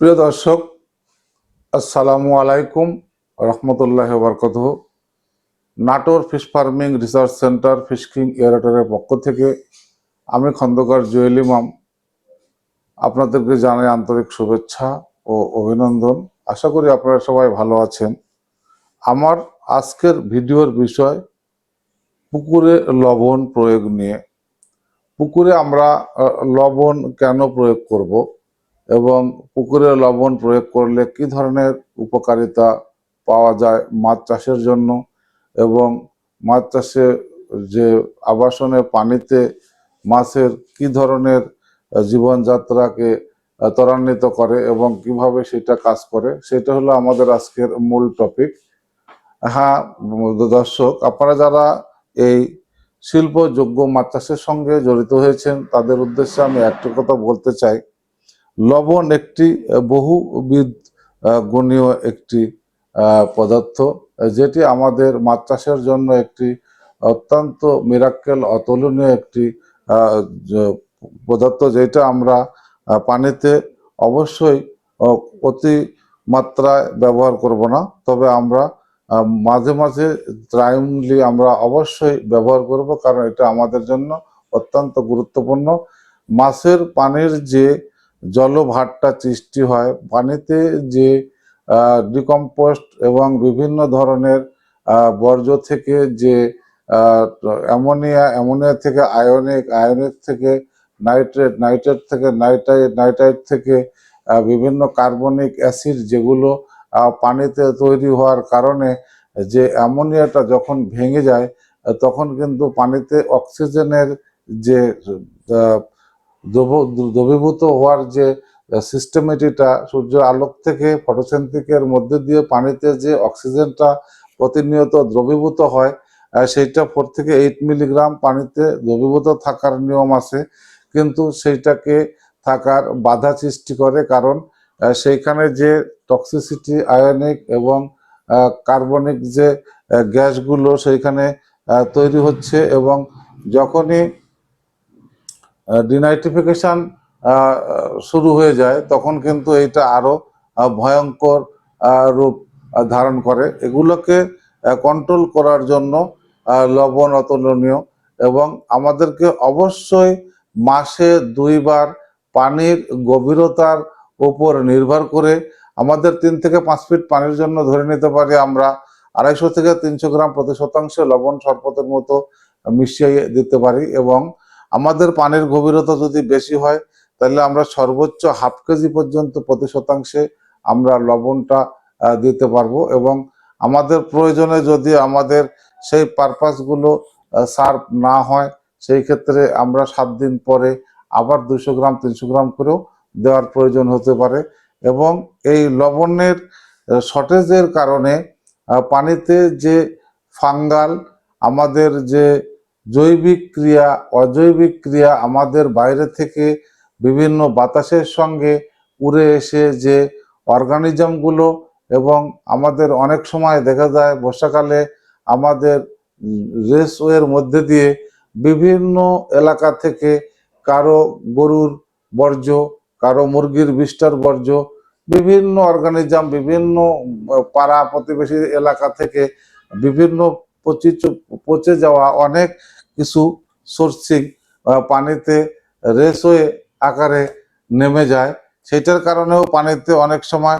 প্রিয় দর্শক, আসসালামু আলাইকুম রহমতুল্লাহ বরকত Natore fish farming research center fish king এয়ারেটরের পক্ষ থেকে আমি খন্দকার জুয়েল ইমাম। আপনাদেরকে জানাই আন্তরিক শুভেচ্ছা ও অভিনন্দন। আশা করি আপনারা সবাই ভালো আছেন। আমার আজকের ভিডিওর বিষয় পুকুরে লবণ প্রয়োগ নিয়ে। পুকুরে আমরা লবণ কেন প্রয়োগ করব? এবং পুকুরে লবণ প্রয়োগ করলে কি ধরনের উপকারিতা পাওয়া যায় মাছ চাষের জন্য? এবং মাছ চাষে যে আবাসনে পানিতে মাছের কি ধরনের জীবনযাত্রাকে ত্বরান্বিত করে এবং কীভাবে সেটা কাজ করে? সেটা হলো আমাদের আজকের মূল টপিক। হ্যাঁ দর্শক, আপনারা যারা এই শিল্পযোগ্য মাছ চাষের সঙ্গে জড়িত হয়েছেন, তাদের উদ্দেশ্যে আমি একটি কথা বলতে চাই। লবণ একটি বহুবিধ গুণীয় একটি পদার্থ, যেটি আমাদের মাছ চাষের জন্য একটি অত্যন্ত মিরাক্কেল অতুলনীয় একটি পদার্থ যেটা আমরা পানিতে অবশ্যই অতি মাত্রায় ব্যবহার করব না। তবে আমরা মাঝে মাঝে টাইমলি আমরা অবশ্যই ব্যবহার করব, কারণ এটা আমাদের জন্য অত্যন্ত গুরুত্বপূর্ণ। মাছের পানির যে জলভারটা সৃষ্টি হয়। পানিতে যে ডিকম্পোস্ট এবং বিভিন্ন ধরনের বর্জ্য থেকে যে অ্যামোনিয়া অ্যামোনিয়া থেকে আয়নিক আয়নিক থেকে নাইট্রেট নাইট্রেট থেকে নাইট্রাইট নাইট্রাইট থেকে বিভিন্ন কার্বনিক অ্যাসিড যেগুলো পানিতে তৈরি হওয়ার কারণে যে, অ্যামোনিয়াটা যখন ভেঙে যায়, তখন কিন্তু পানিতে অক্সিজেনের যে দ্রবীভূত হওয়ার যে সিস্টেমেটিটা সূর্যের আলোক থেকে ফটোসেন্থিকের মধ্যে দিয়ে পানিতে যে অক্সিজেনটা প্রতিনিয়ত দ্রবীভূত হয় সেইটা ফোর থেকে এইট মিলিগ্রাম পানিতে দ্রবীভূত থাকার নিয়ম আছে। কিন্তু সেইটাকে থাকার বাধা সৃষ্টি করে কারণ সেইখানে যে টক্সিসিটি আয়নিক এবং কার্বনিক যে গ্যাসগুলো সেইখানে তৈরি হচ্ছে এবং যখনই ডিনাইট্রিফিকেশন শুরু হয়ে যায়, তখন কিন্তু এটা আরও ভয়ঙ্কর রূপ ধারণ করে। এগুলোকে কন্ট্রোল করার জন্য লবণ অতুলনীয় এবং আমাদেরকে অবশ্যই মাসে দুইবার পানির গভীরতার উপর নির্ভর করে আমাদের তিন থেকে পাঁচ ফিট পানির জন্য ধরে নিতে পারি আমরা। আড়াইশো থেকে তিনশো গ্রাম প্রতি শতাংশে লবণ শরবতের মতো মিশিয়ে দিতে পারি এবং আমাদের পানির গভীরতা যদি বেশি হয়, তাহলে আমরা সর্বোচ্চ হাফ কেজি পর্যন্ত প্রতি শতাংশে আমরা লবণটা দিতে পারব এবং আমাদের প্রয়োজনে যদি আমাদের সেই পারপাসগুলো সার্ভ না হয়, সেই ক্ষেত্রে আমরা সাত দিন পরে আবার দুশো গ্রাম, তিনশো গ্রাম করেও দেওয়ার প্রয়োজন হতে পারে এবং এই লবণের শর্টেজের কারণে পানিতে যে ফাঙ্গাল আমাদের যে জৈবিক ক্রিয়া, অজৈবিক ক্রিয়া আমাদের বাইরে থেকে বিভিন্ন বাতাসের সঙ্গে উড়ে এসে যে অর্গানিজমগুলো এবং আমাদের অনেক সময় দেখা যায় বর্ষাকালে আমাদের রেসওয়ের মধ্যে দিয়ে বিভিন্ন এলাকা থেকে কারও গরুর বর্জ্য, কারও মুরগির বিষ্টার বর্জ্য, বিভিন্ন অর্গানিজম, বিভিন্ন পাড়া প্রতিবেশী এলাকা থেকে বিভিন্ন পচি পচে যাওয়া অনেক কিছু সোর্সিং পানিতে রেসওয়ে আকারে নেমে যায়। সেটার কারণেও পানিতে অনেক সময়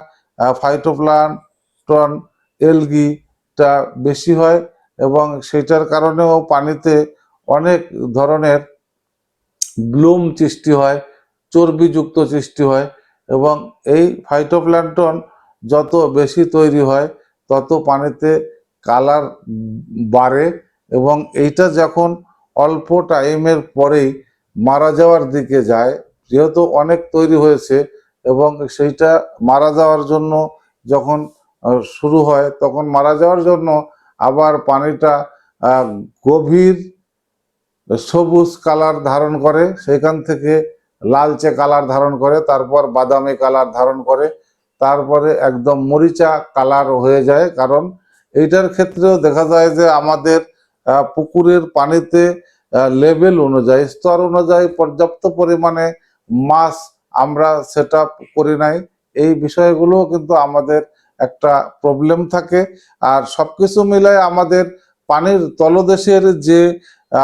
ফাইটোপ্লান্টন এলগিটা বেশি হয় এবং সেটার কারণেও পানিতে অনেক ধরনের ব্লুম সৃষ্টি হয়, চর্বিযুক্ত সৃষ্টি হয় এবং এই ফাইটোপ্ল্যান্টন যত বেশি তৈরি হয়, তত পানিতে কালার বাড়ে এবং এইটা যখন অল্প টাইমের পরেই মারা যাওয়ার দিকে যায়, যেহেতু অনেক তৈরি হয়েছে এবং সেইটা মারা যাওয়ার জন্য যখন শুরু হয়, তখন মারা যাওয়ার জন্য আবার পানিটা গভীর সবুজ কালার ধারণ করে সেখান থেকে লালচে কালার ধারণ করে, তারপর বাদামি কালার ধারণ করে, তারপরে একদম মরিচা কালার হয়ে যায়, কারণ এইটার ক্ষেত্রেও দেখা যায় যে আমাদের পুকুরের পানিতে লেভেল অনুযায়ী, স্তর অনুযায়ী পর্যাপ্ত পরিমাণে মাছ আমরা সেট করি নাই। এই বিষয়গুলো কিন্তু আমাদের একটা প্রবলেম থাকে। আর সবকিছু মিলায় আমাদের পানির তলদেশের যে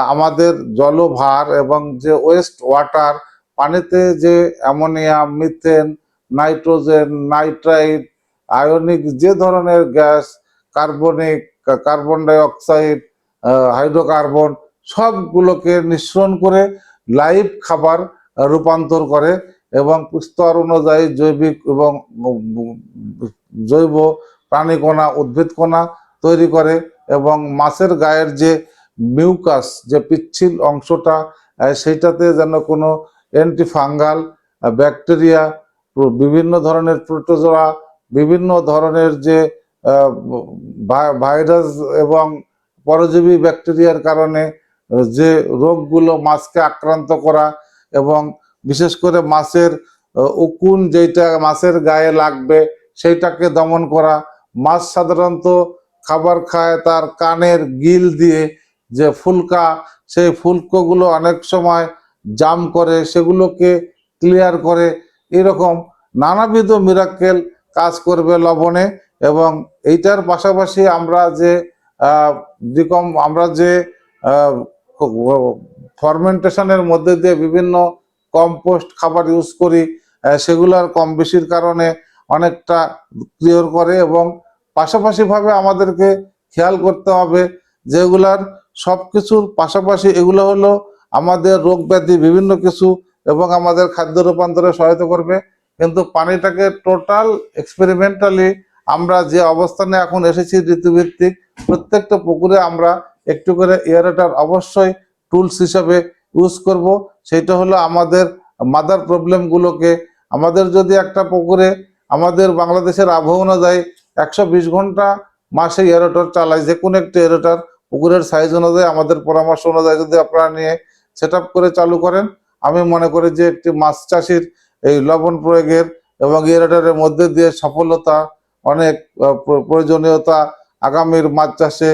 আমাদের জলভার এবং যে ওয়েস্ট ওয়াটার পানিতে যে ammonia methane nitrogen nitrite ionic যে ধরনের gas carbonic carbon dioxide hydrocarbon সবগুলোকে নিঃসরণ করে লাইভ খাবার রূপান্তর করে এবং স্তর অনুযায়ী জৈবিক এবং জৈব প্রাণীকণা উদ্ভিদ কণা তৈরি করে এবং মাছের গায়ের যে মিউকাস, যে পিচ্ছিল অংশটা সেইটাতে যেন কোনো অ্যান্টিফাঙ্গাল ব্যাকটেরিয়া বিভিন্ন ধরনের প্রোটোজোয়া, বিভিন্ন ধরনের যে ভাইরাস এবং পরজীবী ব্যাকটেরিয়ার কারণে যে রোগগুলো মাছকে আক্রান্ত করা এবং বিশেষ করে মাছের উকুন যেটা মাছের গায়ে লাগবে সেইটাকে দমন করা, মাছ সাধারণত খাবার খায় তার কানের গিল দিয়ে, যে ফুলকা, সেই ফুলকোগুলো অনেক সময় জাম করে, সেগুলোকে ক্লিয়ার করে, এরকম নানাবিধ মিরাক্কেল কাজ করবে লবণে। এবং এইটার পাশাপাশি আমরা যে ডিকম আমরা যে ফরমেন্টেশনের মধ্যে দিয়ে বিভিন্ন কম্পোস্ট খাবার ইউজ করি সেগুলার কম বেশির কারণে অনেকটা ক্লিয়ার করে এবং পাশাপাশিভাবে আমাদেরকে খেয়াল করতে হবে যেগুলার সব কিছুর পাশাপাশি এগুলো হলো আমাদের রোগ ব্যাধি বিভিন্ন কিছু এবং আমাদের খাদ্য রূপান্তরে সহায়তা করবে। কিন্তু পানিটাকে টোটাল এক্সপেরিমেন্টালি আমরা যে অবস্থানে এখন এসেছি ঋতুভিত্তিক, প্রত্যেকটা পুকুরে আমরা একটু করে এয়ারেটার অবশ্যই টুলস হিসাবে ইউজ করব। সেটা হলো আমাদের মাদার প্রবলেমগুলোকে আমাদের যদি একটা পুকুরে আমাদের বাংলাদেশের আবহাওয়া অনুযায়ী একশো ঘণ্টা মাসে এয়ারেটর চালাই যে কোনো একটি এয়ারেটর পুকুরের সাইজ অনুযায়ী, আমাদের পরামর্শ অনুযায়ী যদি আপনারা নিয়ে সেট করে চালু করেন, আমি মনে করি যে একটি মাছ চাষির এই লবণ প্রয়োগের এবং এয়ারেটরের মধ্যে দিয়ে সফলতা অনেক প্রয়োজনীয়তা আগামীর মাছ চাষে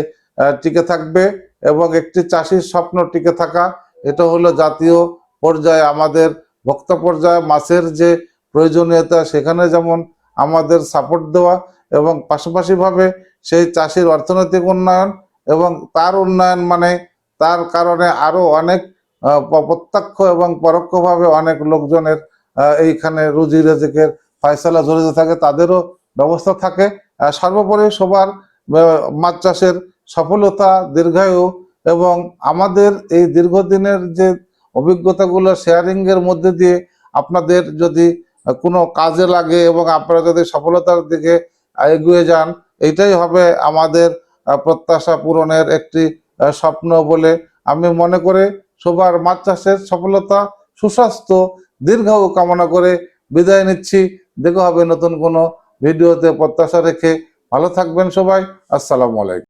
টিকে থাকবে এবং একটি চাষির স্বপ্ন টিকে থাকা। এটা হলো জাতীয় পর্যায়ে আমাদের ভক্ত পর্যায়ে মাছের যে প্রয়োজনীয়তা, সেখানে যেমন আমাদের সাপোর্ট দেওয়া এবং পাশাপাশিভাবে সেই চাষির অর্থনৈতিক উন্নয়ন এবং তার উন্নয়ন মানে তার কারণে আরও অনেক প্রত্যক্ষ এবং পরোক্ষভাবে অনেক লোকজনের এইখানে রুজি রেজেকের ফয়সালা জড়িত থাকে। তাদেরও ব্যবস্থা থাকে। সর্বোপরি সবার মাছ চাষের সফলতা দীর্ঘায়ু এবং আমাদের এই দীর্ঘদিনের যে অভিজ্ঞতাগুলো শেয়ারিং এর মধ্যে দিয়ে আপনাদের যদি কোনো কাজে লাগে এবং আপনারা যদি সফলতার দিকে এগিয়ে যান, এটাই হবে আমাদের প্রত্যাশা পূরণের একটি স্বপ্ন বলে আমি মনে করে সবার মাছ চাষের সফলতা, সুস্বাস্থ্য, দীর্ঘায়ু কামনা করে বিদায় নিচ্ছি। দেখা হবে নতুন কোনো ভিডিওতে প্রত্যাশা রেখে ভালো থাকবেন সবাই। আসসালামু আলাইকুম।